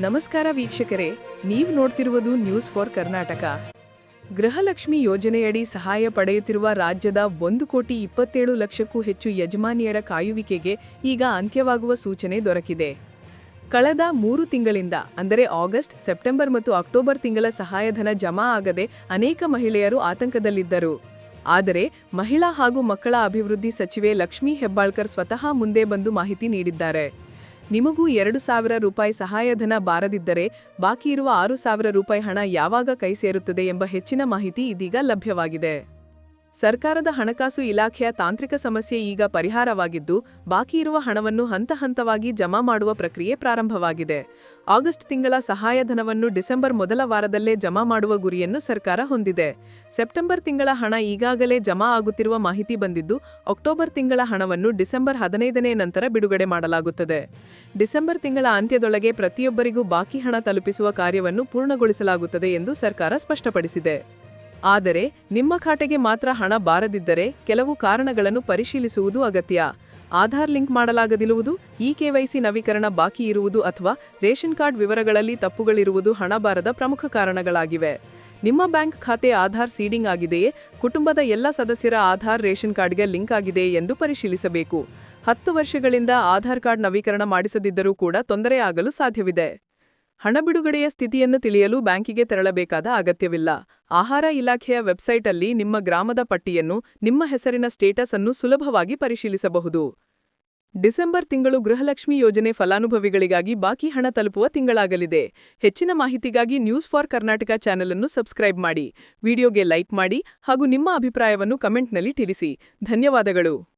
ನಮಸ್ಕಾರ ವೀಕ್ಷಕರೇ, ನೀವು ನೋಡ್ತಿರುವುದು ನ್ಯೂಸ್ ಫಾರ್ ಕರ್ನಾಟಕ ಗೃಹಲಕ್ಷ್ಮಿ ಯೋಜನೆಯಡಿ ಸಹಾಯ ಪಡೆಯುತ್ತಿರುವ ರಾಜ್ಯದ ಒಂದು ಕೋಟಿ ಇಪ್ಪತ್ತೇಳು ಲಕ್ಷಕ್ಕೂ ಹೆಚ್ಚು ಯಜಮಾನಿಯರ ಕಾಯುವಿಕೆಗೆ ಈಗ ಅಂತ್ಯವಾಗುವ ಸೂಚನೆ ದೊರಕಿದೆ. ಕಳೆದ ಮೂರು ತಿಂಗಳಿಂದ, ಅಂದರೆ ಆಗಸ್ಟ್, ಸೆಪ್ಟೆಂಬರ್ ಮತ್ತು ಅಕ್ಟೋಬರ್ ತಿಂಗಳ ಸಹಾಯಧನ ಜಮಾ ಆಗದೆ ಅನೇಕ ಮಹಿಳೆಯರು ಆತಂಕದಲ್ಲಿದ್ದರು. ಆದರೆ, ಮಹಿಳಾ ಹಾಗೂ ಮಕ್ಕಳ ಅಭಿವೃದ್ಧಿ ಸಚಿವೆ ಲಕ್ಷ್ಮೀ ಹೆಬ್ಬಾಳ್ಕರ್ ಸ್ವತಃ ಮುಂದೆ ಬಂದು ಮಾಹಿತಿ ನೀಡಿದ್ದಾರೆ. ನಿಮಗೂ ಎರಡು ಸಾವಿರ ರೂಪಾಯಿ ಸಹಾಯಧನ ಬಾರದಿದ್ದರೆ ಬಾಕಿ ಇರುವ ಆರು ಸಾವಿರ ರೂಪಾಯಿ ಹಣ ಯಾವಾಗ ಕೈ ಸೇರುತ್ತದೆ ಎಂಬ ಹೆಚ್ಚಿನ ಮಾಹಿತಿ ಇದೀಗ ಲಭ್ಯವಾಗಿದೆ. ಸರ್ಕಾರದ ಹಣಕಾಸು ಇಲಾಖೆಯ ತಾಂತ್ರಿಕ ಸಮಸ್ಯೆ ಈಗ ಪರಿಹಾರವಾಗಿದ್ದು, ಬಾಕಿ ಇರುವ ಹಣವನ್ನು ಹಂತ ಹಂತವಾಗಿ ಜಮಾ ಮಾಡುವ ಪ್ರಕ್ರಿಯೆ ಪ್ರಾರಂಭವಾಗಿದೆ. ಆಗಸ್ಟ್ ತಿಂಗಳ ಸಹಾಯಧನವನ್ನು ಡಿಸೆಂಬರ್ ಮೊದಲ ವಾರದಲ್ಲೇ ಜಮಾ ಮಾಡುವ ಗುರಿಯನ್ನು ಸರ್ಕಾರ ಹೊಂದಿದೆ. ಸೆಪ್ಟೆಂಬರ್ ತಿಂಗಳ ಹಣ ಈಗಾಗಲೇ ಜಮಾ ಆಗುತ್ತಿರುವ ಮಾಹಿತಿ ಬಂದಿದ್ದು, ಅಕ್ಟೋಬರ್ ತಿಂಗಳ ಹಣವನ್ನು ಡಿಸೆಂಬರ್ ಹದಿನೈದನೇ ನಂತರ ಬಿಡುಗಡೆ ಮಾಡಲಾಗುತ್ತದೆ. ಡಿಸೆಂಬರ್ ತಿಂಗಳ ಅಂತ್ಯದೊಳಗೆ ಪ್ರತಿಯೊಬ್ಬರಿಗೂ ಬಾಕಿ ಹಣ ತಲುಪಿಸುವ ಕಾರ್ಯವನ್ನು ಪೂರ್ಣಗೊಳಿಸಲಾಗುತ್ತದೆ ಎಂದು ಸರ್ಕಾರ ಸ್ಪಷ್ಟಪಡಿಸಿದೆ. ಆದರೆ ನಿಮ್ಮ ಖಾತೆಗೆ ಮಾತ್ರ ಹಣ ಬಾರದಿದ್ದರೆ ಕೆಲವು ಕಾರಣಗಳನ್ನು ಪರಿಶೀಲಿಸುವುದು ಅಗತ್ಯ. ಆಧಾರ್ ಲಿಂಕ್ ಮಾಡಲಾಗದಿರುವುದು ಇ ಕೆವೈಸಿ ನವೀಕರಣ ಬಾಕಿ ಇರುವುದು ಅಥವಾ ರೇಷನ್ ಕಾರ್ಡ್ ವಿವರಗಳಲ್ಲಿ ತಪ್ಪುಗಳಿರುವುದು ಹಣ ಬಾರದ ಪ್ರಮುಖ ಕಾರಣಗಳಾಗಿವೆ. ನಿಮ್ಮ ಬ್ಯಾಂಕ್ ಖಾತೆ ಆಧಾರ್ ಸೀಡಿಂಗ್ ಆಗಿದೆಯೇ, ಕುಟುಂಬದ ಎಲ್ಲ ಸದಸ್ಯರ ಆಧಾರ್ ರೇಷನ್ ಕಾರ್ಡ್ಗೆ ಲಿಂಕ್ ಆಗಿದೆಯೇ ಎಂದು ಪರಿಶೀಲಿಸಬೇಕು. ಹತ್ತು ವರ್ಷಗಳಿಂದ ಆಧಾರ್ ಕಾರ್ಡ್ ನವೀಕರಣ ಮಾಡಿಸದಿದ್ದರೂ ಕೂಡ ತೊಂದರೆಯಾಗಲು ಸಾಧ್ಯವಿದೆ. ಹಣ ಬಿಡುಗಡೆಯ ಸ್ಥಿತಿಯನ್ನು ತಿಳಿಯಲು ಬ್ಯಾಂಕಿಗೆ ತೆರಳಬೇಕಾದ ಅಗತ್ಯವಿಲ್ಲ. ಆಹಾರ ಇಲಾಖೆಯ ವೆಬ್ಸೈಟಲ್ಲಿ ನಿಮ್ಮ ಗ್ರಾಮದ ಪಟ್ಟಿಯನ್ನು, ನಿಮ್ಮ ಹೆಸರಿನ ಸ್ಟೇಟಸ್ ಅನ್ನು ಸುಲಭವಾಗಿ ಪರಿಶೀಲಿಸಬಹುದು. ಡಿಸೆಂಬರ್ ತಿಂಗಳು ಗೃಹಲಕ್ಷ್ಮಿ ಯೋಜನೆ ಫಲಾನುಭವಿಗಳಿಗಾಗಿ ಬಾಕಿ ಹಣ ತಲುಪುವ ತಿಂಗಳಾಗಲಿದೆ. ಹೆಚ್ಚಿನ ಮಾಹಿತಿಗಾಗಿ ನ್ಯೂಸ್ ಫಾರ್ ಕರ್ನಾಟಕ ಚಾನೆಲ್ ಅನ್ನು ಸಬ್ಸ್ಕ್ರೈಬ್ ಮಾಡಿ. ವಿಡಿಯೋಗೆ ಲೈಕ್ ಮಾಡಿ ಹಾಗೂ ನಿಮ್ಮ ಅಭಿಪ್ರಾಯವನ್ನು ಕಮೆಂಟ್ನಲ್ಲಿ ತಿಳಿಸಿ. ಧನ್ಯವಾದಗಳು.